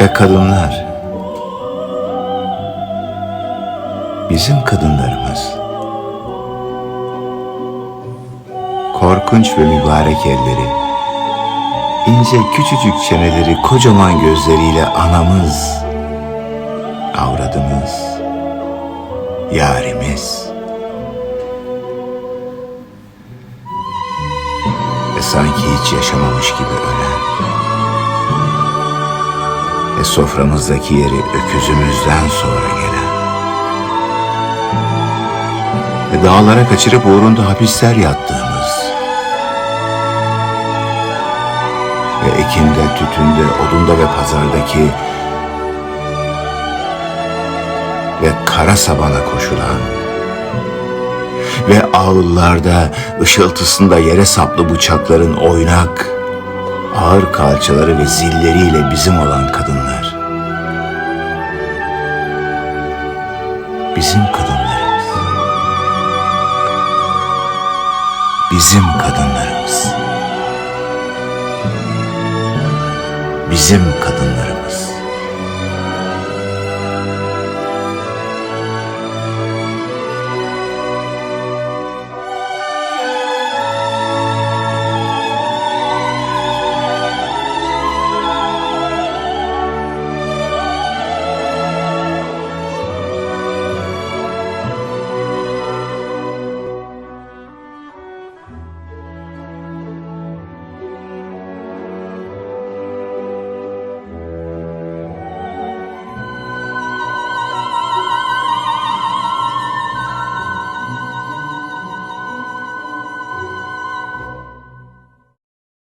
Ve kadınlar. Bizim kadınlarımız. Korkunç ve mübarek elleri. ince küçücük çeneleri kocaman gözleriyle anamız. Avradımız. Yarimiz. Ve sanki hiç yaşamamış gibi ölen. Soframızdaki yeri öküzümüzden sonra gelen. Ve dağlara kaçırıp uğrunda hapisler yattığımız. Ve ekinde, tütünde, odunda ve pazardaki ve kara sabana koşulan ve ağıllarda ışıltısında yere saplı bıçakların oynak, ağır kalçaları ve zilleriyle bizim olan kadınlar. Bizim kadınlarımız. Bizim kadınlarımız. Bizim kadınlarımız.